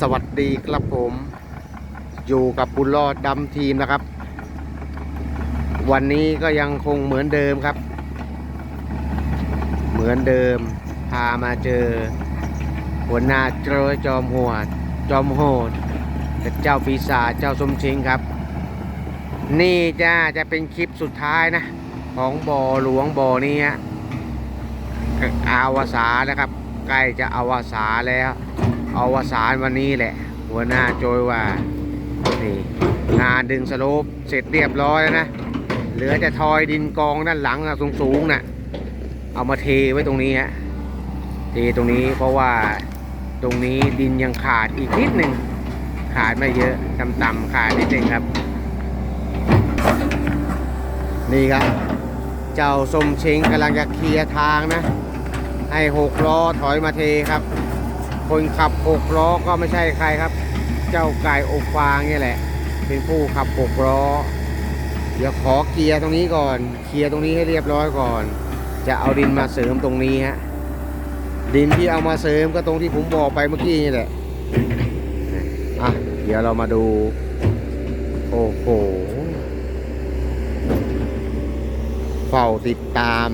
สวัสดีครับผม อยู่กับบุญรอดดำทีมนะครับ วันนี้ก็ยังคงเหมือนเดิมครับ เหมือนเดิม พามาเจอ หัวหน้าเจอจอมหัวจอมโหดเจ้าปีศาจเจ้าสมชิงครับ นี่จ้าจะเป็นคลิปสุดท้ายนะ ของบ่อหลวงบ่อนี้ฮะอาวสานนะครับ ใกล้จะอวสานแล้ว อวสานวันนี้แหละ หัวหน้าโจยว่านี่งานดึงสโลปเสร็จเรียบร้อยแล้วนะ เหลือจะทอยดินกองด้านหลังอะสูงๆน่ะเอามาเทไว้ตรงนี้ฮะเทตรงนี้เพราะว่าตรงนี้ดินยังขาดอีกนิดหนึ่งขาดไม่เยอะต่ำๆขาดนิดหนึ่งครับ นี่ครับ เจ้าสมเชงกำลังจะเคลียร์ทางนะ ให้หกล้อถอยมาเทครับ คนขับหกล้อก็ไม่ใช่ใครครับ เจ้าไก่อบฟางนี่แหละ เป็นผู้ขับหกล้อ เดี๋ยวขอเคลียร์ตรงนี้ก่อน เคลียร์ตรงนี้ให้เรียบร้อยก่อน จะเอาดินมาเสริมตรงนี้ฮะ ดินที่เอามาเสริมก็ตรงที่ผมบอกไปเมื่อกี้นี่แหละ อะ เดี๋ยวเรามาดู โอ้โหเฝ้าติดตาม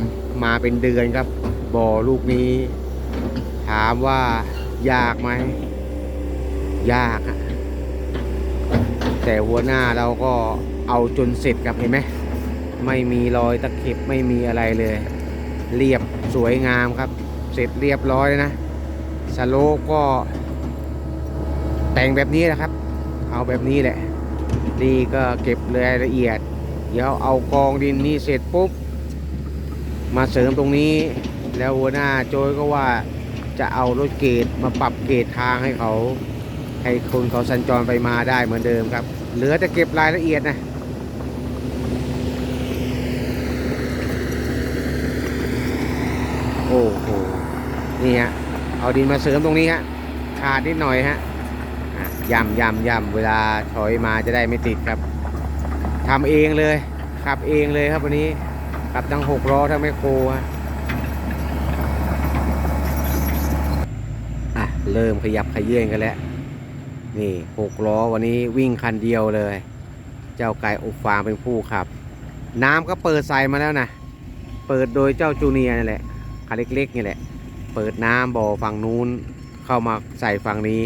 มาเป็นเดือนครับบ่อลูกนี้ ถามว่า ยากไหม ยากอะแต่หัวหน้าเราก็เอาจนเสร็จครับเห็นไหมไม่มีรอยตะเข็บไม่มีอะไรเลย เรียบสวยงามครับ เสร็จเรียบร้อยแล้วนะสโลปก็ แต่งแบบนี้แหละครับ เอาแบบนี้แหละนี่ก็เก็บรายละเอียด เดี๋ยวเอากองดินนี่เสร็จปุ๊บ มาเสริมตรงนี้ แล้วหัวหน้าโจยก็ว่า จะเอารถเกตมาปรับเกตทางให้เขาให้คนเขาสัญจรไปมาได้เหมือนเดิมครับ เหลือจะเก็บรายละเอียดนะโอ้โหนี่ฮะเอาดินมาเสริมตรงนี้ฮะขาดนิดหน่อยฮะย่ำย่ำย่ำเวลาถอยมาจะได้ไม่ติดครับทำเองเลยขับเองเลยครับวันนี้ขับทั้งหกล้อทั้งแมคโครฮะอะ เริ่มขยับขยื่นกันแล้ว นี่หกล้อวันนี้วิ่งคันเดียวเลย เจ้าไก่อบฟางเป็นผู้ขับ น้ำก็เปิดใส่มาแล้วนะ เปิดโดยเจ้าจูเนียนี่แหละคันเล็กๆนี่แหละ เปิดน้ำบ่อฝั่งนู้นเข้ามาใส่ฝั่งนี้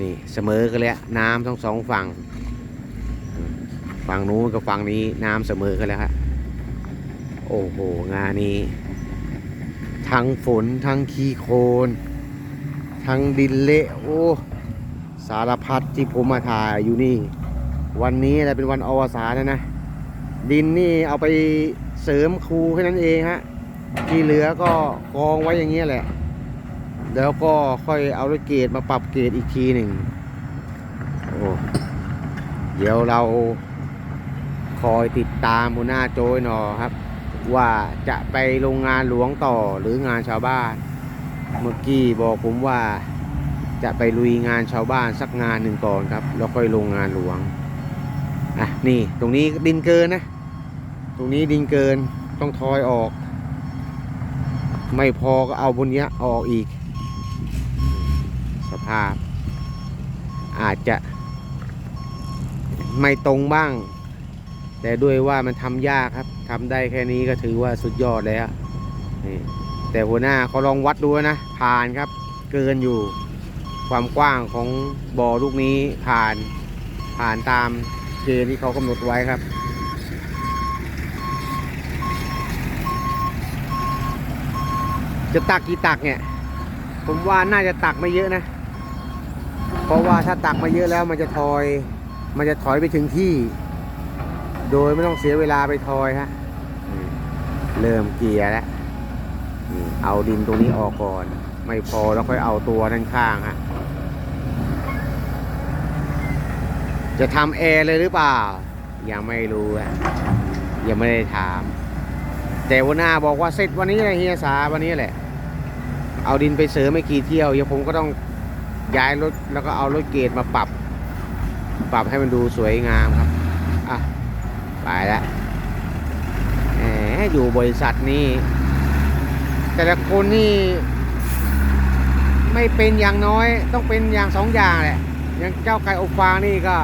นี่เสมอกันแล้วน้ำทั้งสองฝั่ง ฝั่งนู้นกับฝั่งนี้น้ำเสมอกันแล้วครับโอ้โห งานนี้ ทั้งฝนทั้งขี้โคลน ทั้งดินเละโอ้สารพัดที่ผมมาถ่ายอยู่นี่ วันนี้แหละเป็นวันอวสานนะนะ ดินนี่เอาไปเสริมคูแค่นั้นเองฮะที่เหลือก็กองไว้อย่างเงี้ยแหละ แล้วก็ค่อยเอารถเกรดมาปรับเกรดอีกทีหนึ่งโอ้เดี๋ยวเราคอยติดตามหัวหน้าโจยหนอครับ ว่าจะไปโรงงานหลวงต่อหรืองานชาวบ้าน เมื่อกี้บอกผมว่าจะไปลุยงานชาวบ้านสักงานหนึ่งก่อนครับ แล้วค่อยลงงานหลวง อะ นี่ตรงนี้ดินเกินนะ ตรงนี้ดินเกินต้องทอยออก ไม่พอก็เอาบนเนี้ยออกอีก สภาพ อาจจะไม่ตรงบ้าง แต่ด้วยว่ามันทำยากครับทำได้แค่นี้ก็ถือว่าสุดยอดแล้วนี่ แต่หัวหน้าเขาลองวัดดูนะ ผ่านครับ เกินอยู่ความกว้างของบ่อลูกนี้ผ่านผ่านตามเกณฑ์ที่เขากำหนดไว้ครับ จะตักกี่ตักเนี่ย ผมว่าน่าจะตักไม่เยอะนะ เพราะว่าถ้าตักมาเยอะแล้วมันจะทอย มันจะถอยไปถึงที่ โดยไม่ต้องเสียเวลาไปทอยฮะเริ่มเกียร์แล้ว เอาดินตรงนี้ออกก่อน ไม่พอแล้วค่อยเอาตัวด้านข้างฮะจะทำแอร์เลยหรือเปล่า ยังไม่รู้อะยังไม่ได้ถาม แต่วันหน้าบอกว่าเสร็จวันนี้เลยเฮียสาวันนี้แหละ เอาดินไปเสริมไม่กี่เที่ยวเดี๋ยวผมก็ต้องย้ายรถแล้วก็เอารถเกตมาปรับ ปรับให้มันดูสวยงามครับ อะ ไปแล้วแหมอยู่บริษัทนี่ แต่ละคนนี่ไม่เป็นอย่างน้อย ต้องเป็นอย่างสองอย่างแหละอย่างเจ้าไก่อบฟางนี่ก็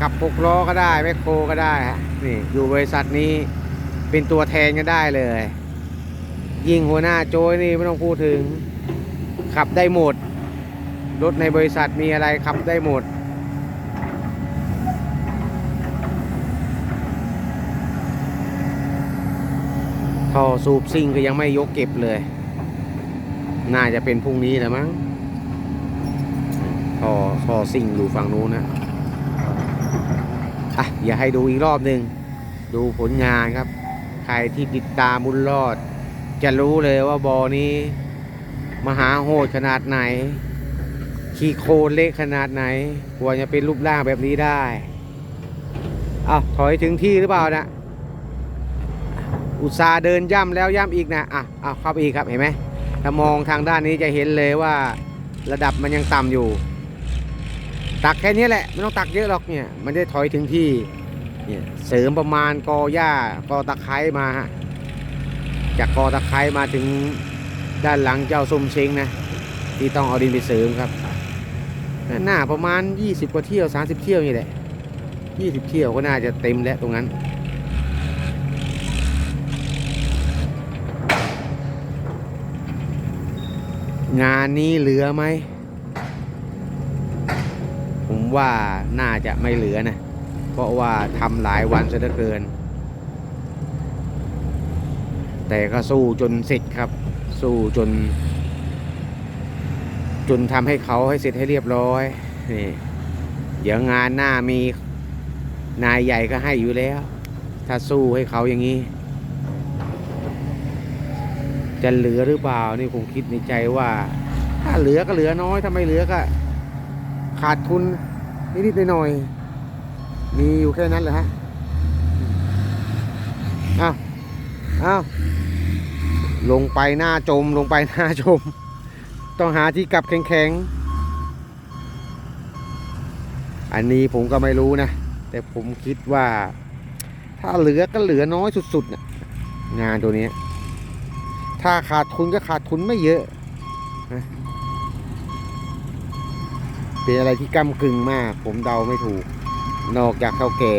ขับปกล้อก็ได้แมคโครก็ได้ฮะนี่อยู่บริษัทนี้เป็นตัวแทนก็ได้เลย ยิงหัวหน้าโจยนี่ไม่ต้องพูดถึง ขับได้หมดรถในบริษัทมีอะไรขับได้หมด ท่อสูบซิ่งก็ยังไม่ยกเก็บเลย น่าจะเป็นพรุ่งนี้แหละมั้งท่อท่อซิ่งอยู่ฝั่งนู้นนะอะอย่าให้ดูอีกรอบหนึ่งดูผลงานครับ ใครที่ติดตามบุญรอด จะรู้เลยว่าบอนี้ มหาโหดขนาดไหน ขี้โคลนเละขนาดไหนกว่าจะเป็นรูปร่างแบบนี้ได้อ้าวถอยถึงที่หรือเปล่านะ อุตสาเดินย่ำแล้วย่ำอีกนะอะเอาเข้าไปอีกครับเห็นไหมถ้ามองทางด้านนี้จะเห็นเลยว่าระดับมันยังต่ำอยู่ ตักแค่นี้แหละไม่ต้องตักเยอะหรอกเนี่ยมันได้ถอยถึงที่เนี่ยเสริมประมาณกอหญ้ากอตะไคร้มาจากกอตะไคร้มาถึงด้านหลังเจ้าส้มเชงนะที่ต้องเอาดินไปเสริมครับหน้าประมาณ 20 กว่าเที่ยว 30 เที่ยวนี่แหละ 20 เที่ยวก็น่าจะเต็มแล้วตรงนั้น งานนี้เหลือไหม ผมว่าน่าจะไม่เหลือนะ เพราะว่าทำหลายวันซะเหลือเกิน แต่ก็สู้จนเสร็จครับ สู้จน จนทำให้เขาให้เสร็จให้เรียบร้อย นี่ เดี๋ยวงานหน้ามีนายใหญ่ก็ให้อยู่แล้ว ถ้าสู้ให้เขาอย่างนี้ จะเหลือหรือเปล่านี่ผมคิดในใจว่า ถ้าเหลือก็เหลือน้อยถ้าไม่เหลือก็ ขาดทุนนิดๆหน่อยๆมีอยู่แค่นั้นแหละฮะอ้าวอ้าวลงไปหน้าจมลงไปหน้าจม ต้องหาที่กลับแข็งๆ อันนี้ผมก็ไม่รู้นะ แต่ผมคิดว่า ถ้าเหลือก็เหลือน้อยสุดๆนะงานตัวนี้ ถ้าขาดทุนก็ขาดทุนไม่เยอะ เป็นอะไรที่ก้ากึ่งมาก ผมเดาไม่ถูก นอกจากเท่าแก่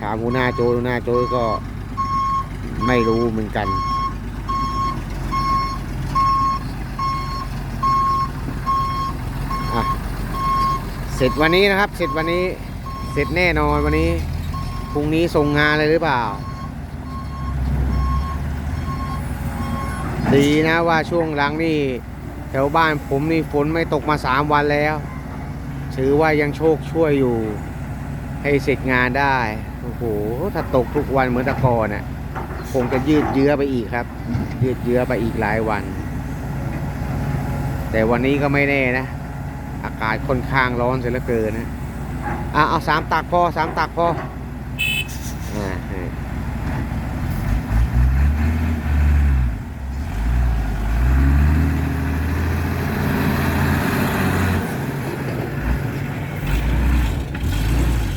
ถามหัวหน้าโจหัวหน้าโจก็ไม่รู้เหมือนกันเสร็จวันนี้นะครับ เสร็จวันนี้ เสร็จแน่นอนวันนี้ พรุ่งนี้ส่งงานเลยหรือเปล่า ดีนะว่าช่วงหลังนี่แถวบ้านผมนี่ฝนไม่ตกมาสามวันแล้ว ถือว่ายังโชคช่วยอยู่ ให้เสร็จงานได้ โอ้โห ถ้าตกทุกวันเหมือนตะกอนน่ะคงจะยืดเยื้อไปอีกครับ ยืดเยื้อไปอีกหลายวัน แต่วันนี้ก็ไม่แน่นะ อากาศค่อนข้างร้อนเสียเหลือเกินนะอะเอาสามตักพอสามตักพออ่า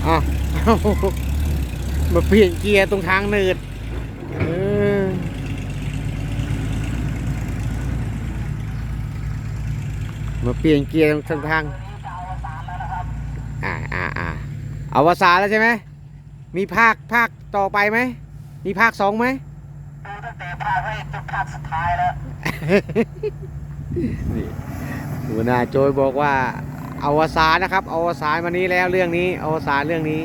อ้าว มาเปลี่ยนเกียร์ตรงทางเนิดเออมาเปลี่ยนเกียร์ตรงทางอ่าอ่าอ่าเอาวสานแล้วใช่ไหม มีภาคภาคต่อไปไหม มีภาคสองไหมดูตั้งแต่ภาคแรกจนภาคสุดท้ายแล้วนี่หัวหน้าโจยบอกว่าอวสานนะครับ อวสานวันนี้แล้วเรื่องนี้ อวสานเรื่องนี้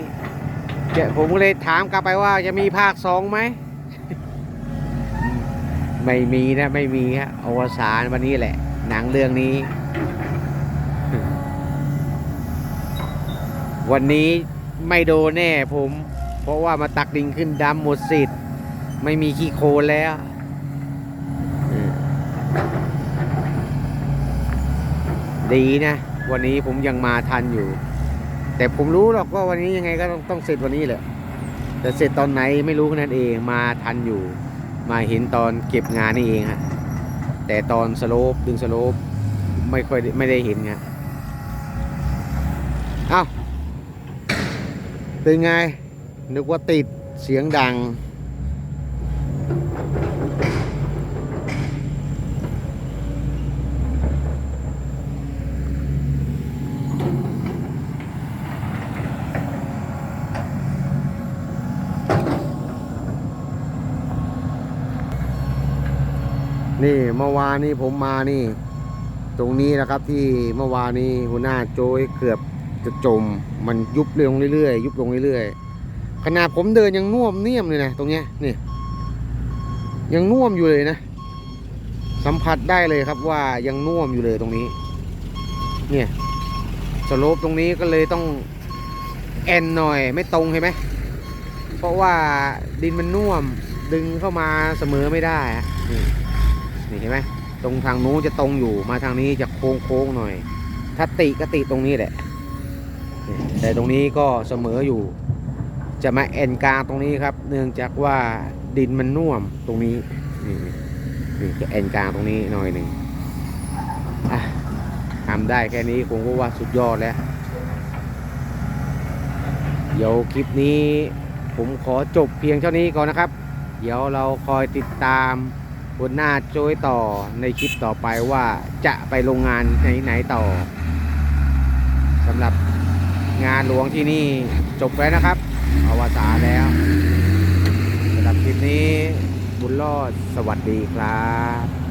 เดี๋ยวผมก็เลยถามกลับไปว่าจะมีภาคสองไหม ไม่มีนะ ไม่มีฮะอวสานวันนี้แหละ หนังเรื่องนี้ วันนี้ไม่โดนแน่ผม เพราะว่ามาตักดิงขึ้นดำหมดสิทธิ์ ไม่มีขี้โคลนแล้วดีนะ วันนี้ผมยังมาทันอยู่ แต่ผมรู้หรอกว่าวันนี้ยังไงก็ต้องต้องเสร็จวันนี้แหละแต่เสร็จตอนไหนไม่รู้แค่นั้นเองมาทันอยู่ มาเห็นตอนเก็บงานนี่เองฮะแต่ตอนสโลปดึงสโลปไม่ค่อยไม่ได้เห็นไงเอ้าเป็นไงนึกว่าติดเสียงดัง อ เมื่อวานนี้ผมมานี่ ตรงนี้นะครับที่เมื่อวานนี้หัวหน้าโจยเกือบจะจม มันยุบลงเรื่อยๆยุบลงเรื่อยๆขนาดผมเดินยังน่วมเนียมเลยนะตรงเนี้ยนี่ยังน่วมอยู่เลยนะ สัมผัสได้เลยครับว่ายังน่วมอยู่เลยตรงนี้ เนี่ยสโลปตรงนี้ก็เลยต้องแอนหน่อยไม่ตรงเห็นไหมเพราะว่าดินมันน่วมดึงเข้ามาเสมอไม่ได้อะนี่ นี่เห็นไหมตรงทางนู้นจะตรงอยู่มาทางนี้จะโค้งโค้งๆหน่อย ถ้าติก็ติตรงนี้แหละ แต่ตรงนี้ก็เสมออยู่ จะมาแอนกลางตรงนี้ครับ เนื่องจากว่าดินมันน่วมตรงนี้นี่นี่จะแอนกลางตรงนี้หน่อยหนึ่งทำได้แค่นี้ผมก็ว่าสุดยอดแล้วเดี๋ยวคลิปนี้ผมขอจบเพียงเท่านี้ก่อนนะครับ เดี๋ยวเราคอยติดตาม หัวหน้าโจยต่อในคลิปต่อไปว่าจะไปโรงงานไหนๆต่อสำหรับงานหลวงที่นี่จบแล้วนะครับอวสานแล้วสำหรับคลิปนี้บุญรอดสวัสดีครับ